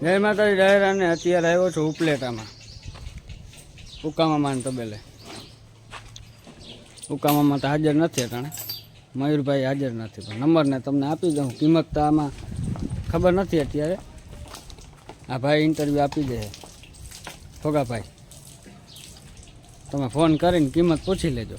જય માતાજી ડાયરાને અત્યારે આવ્યો છું ઉપલેટામાં. ઉકામામાં તબેલે. ઉકામામાં તો હાજર નથી અટાણે. મયુરભાઈ હાજર નથી, પણ નંબરને તમને આપી દઉં. કિંમત તો આમાં ખબર નથી અત્યારે. આ ભાઈ ઇન્ટરવ્યૂ આપી દે. ફોગાભાઈ તમે ફોન કરીને કિંમત પૂછી લેજો.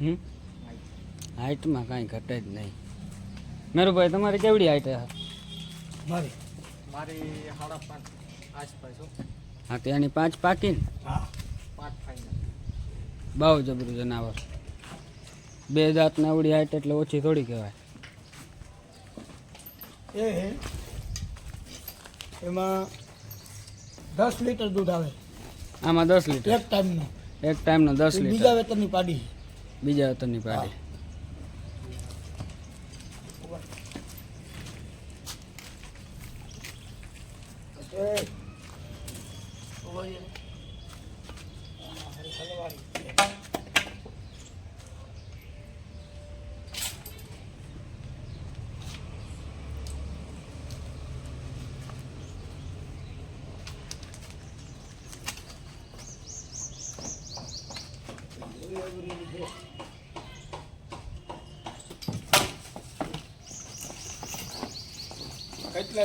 હમ? હાઈટમાં કાંઈ ઘટે જ નહીં. મેરુભાઈ તમારી કેવડી હાઈટ છે? મારી? મારી સાડા પાંચ આસપાસ હા. તો એની પાંચ પાકી ને? બહુ જબરું જનાવર. બે દાંત નાવડી હાઈટ એટલે ઓછી થોડી કહેવાય. એ હે. એમાં દસ લીટર દૂધ આવે. આમાં દસ લીટર? એક ટાઈમનું. એક ટાઈમનો દસ લીટર. બીજા વેતનની પાડી. બીજા ઉતરની પાડી એ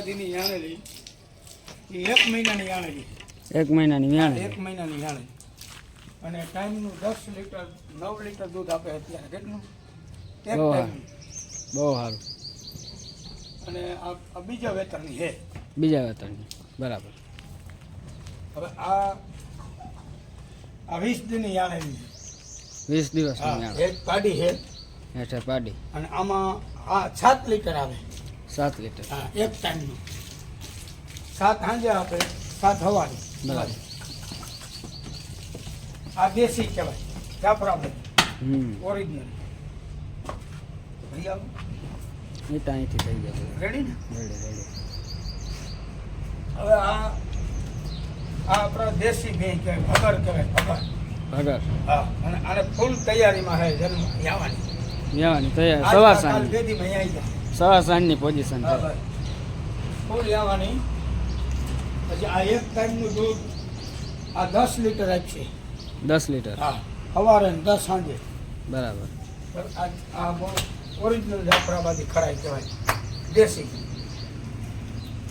દીની એ એક મહિનાની જાણેલી એક મહિનાની એક મહિનાની જાણે અને ટાઈમનું દસ લીટર નવ લીટર દૂધ આપે અત્યારે. કેટલું? એક બહુ સારું. અને આ બીજા વેતરની છે. બીજા વેતરની. બરાબર. હવે આ આ વીસ દિનની જાણેલી વીસ દિવસની હા પાડી છે. હેઠે પાડી. અને આમાં આ સાત લીટર આવે. સાત લીટર. હા એક ટાઈમનું. સાત સાંજે આપે સાત હવાની. બરાબર. આ દેશી કહેવાય જાફરાબાદ. ઓરિજિનલ ભૈયા એ થઈ જશે રેડી ને? રેડી રેડી હવે આ આ આપણા દેશી ભેં કહેવાય ભગર કહેવાય ભગર ભગર હા અને આને ફૂલ તૈયારીમાં છે જન્મ આવવાની તૈયાર સવાર સાંજ. બેદીમાં આવી જાય સવાર સાંજની પોઝિશન હા છે ફૂલ આવવાની પછી આ એક ટાઈમનું દૂધ આ દસ લીટર આપશે દસ લીટર. હા સવારે દસ સાંજે. બરાબર. આ ઓરિજિનલ જાફરાબાદી ખરાઈ કહેવાય. દેશી.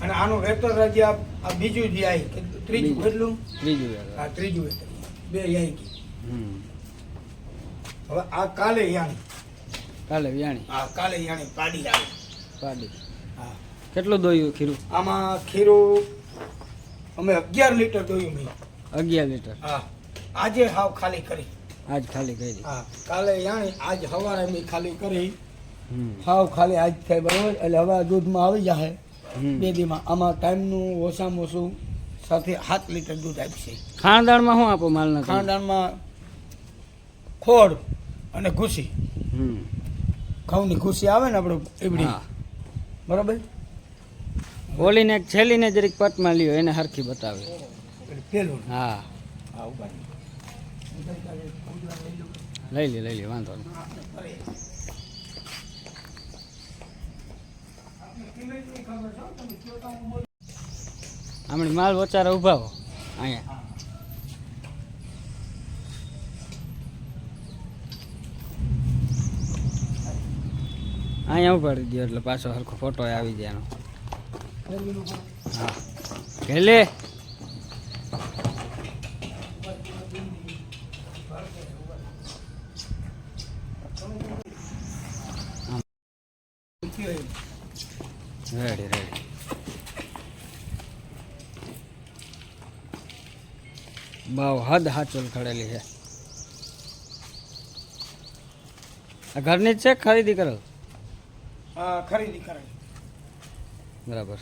અને આનું વેતર રાજ્ય આ બીજું જે આવી ત્રીજું. કેટલું? ત્રીજું. આ ત્રીજું વેતર. બે યાંકી હમ. હવે આ કાલે યાણી કાલે વ્યાણી. હા કાલે યાણી પાડી આવે. પાડી. હા. કેટલું દોયું ખીરું? આમાં ખીરું અમે અગિયાર લીટર દોયું મેં. અગિયાર લીટર. હા. આજે હાવ ખાલી કરી. આજ ખાલી કરી. હા કાલે યાણી આજ સવારે મેં ખાલી કરી. હાવ ખાલી આજ થાય બરાબર એટલે હવે દૂધમાં આવી જાય બે દીમાં. આમાં ટાઈમનું ઓછામાં ઓછું સાથે સાત લીટર દૂધ આપશે. ખાણદાણમાં શું આપો માલના ખાણદાણમાં ખોડ અને ઘૂસી. હમ. ઘઉંની ખુશી આવે ને આપણે એવડી બરાબર? બોલીને એક છેલ્લીને જરીક પટમાં લ્યો એને હરખી બતાવે. પેલું. હા. ઊભા. લઈ લે લઈ લે વાંધો નહીં. હમણાં માલ વચારા ઊભા હો અહીંયા. અહીંયા ઉપાડી દો એટલે પાછો સરખો ફોટો આવી જાય એનો. હા. ઘેલે. Ready ready. ભાવ હદ હાચોલ ખડેલી છે. આ ઘરની જ છે ખરીદી કરો ખરીદી કરાય બરાબર.